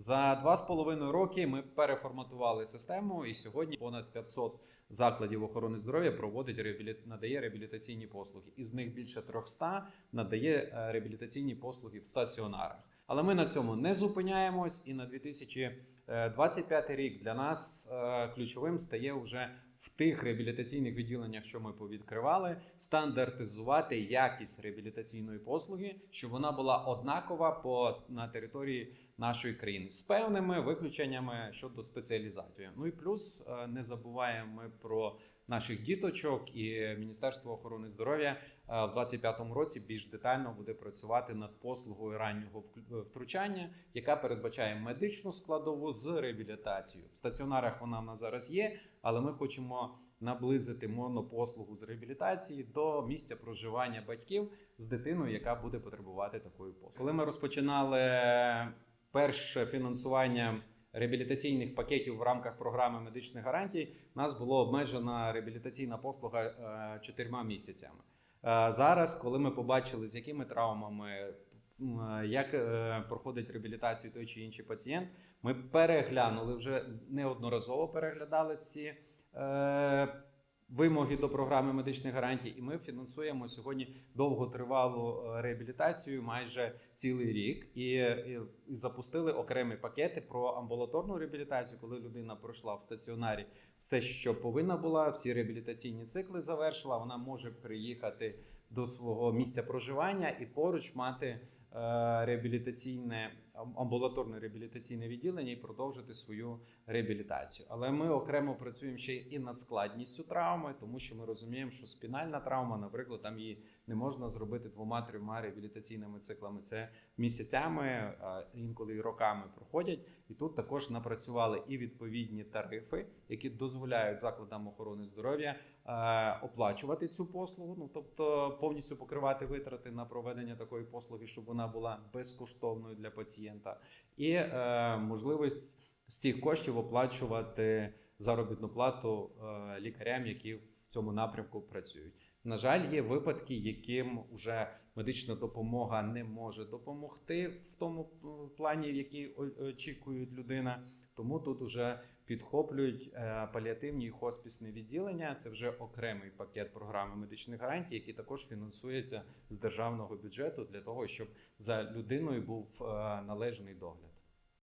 За два з половиною роки ми переформатували систему, і сьогодні понад 500 закладів охорони здоров'я проводить надає реабілітаційні послуги. Із них більше 300 надає е, реабілітаційні послуги в стаціонарах. Але ми на цьому не зупиняємось, і на 2025 рік для нас е, ключовим стає вже в тих реабілітаційних відділеннях, що ми повідкривали, стандартизувати якість реабілітаційної послуги, щоб вона була однакова по на території нашої країни з певними виключеннями щодо спеціалізації. Ну і плюс е, не забуваємо ми про наших діточок і Міністерство охорони здоров'я е, в 2025 році більш детально буде працювати над послугою раннього вклю- втручання, яка передбачає медичну складову з реабілітацією. В стаціонарах вона в нас зараз є, але ми хочемо наблизити монопослугу з реабілітації до місця проживання батьків з дитиною, яка буде потребувати такої послуги. Коли ми розпочинали перше фінансування реабілітаційних пакетів в рамках програми медичних гарантій, у нас була обмежена реабілітаційна послуга е, чотирма місяцями. Е, Зараз, коли ми побачили, з якими травмами, е, як проходить реабілітацію той чи інший пацієнт, ми переглянули вже неодноразово переглядали ці вимоги до програми медичних гарантій, і ми фінансуємо сьогодні довготривалу е, реабілітацію майже цілий рік, і, і, і запустили окремі пакети про амбулаторну реабілітацію, коли людина пройшла в стаціонарі все, що повинна була, всі реабілітаційні цикли завершила. Вона може приїхати до свого місця проживання і поруч мати реабілітаційне амбулаторне реабілітаційне відділення і продовжити свою реабілітацію. Але ми окремо працюємо ще і над складністю травми, тому що ми розуміємо, що спінальна травма, наприклад, там її не можна зробити двома трьома реабілітаційними циклами. Це місяцями, а інколи і роками проходять. І тут також напрацювали і відповідні тарифи, які дозволяють закладам охорони здоров'я е, оплачувати цю послугу, ну тобто повністю покривати витрати на проведення такої послуги, щоб вона була безкоштовною для пацієнта, і е, можливість з цих коштів оплачувати заробітну плату е, лікарям, які в цьому напрямку працюють. На жаль, є випадки, яким вже медична допомога не може допомогти в тому плані, який очікують людина. Тому тут вже підхоплюють е, паліативні і хоспісні відділення. Це вже окремий пакет програми медичних гарантій, який також фінансується з державного бюджету для того, щоб за людиною був е, належний догляд.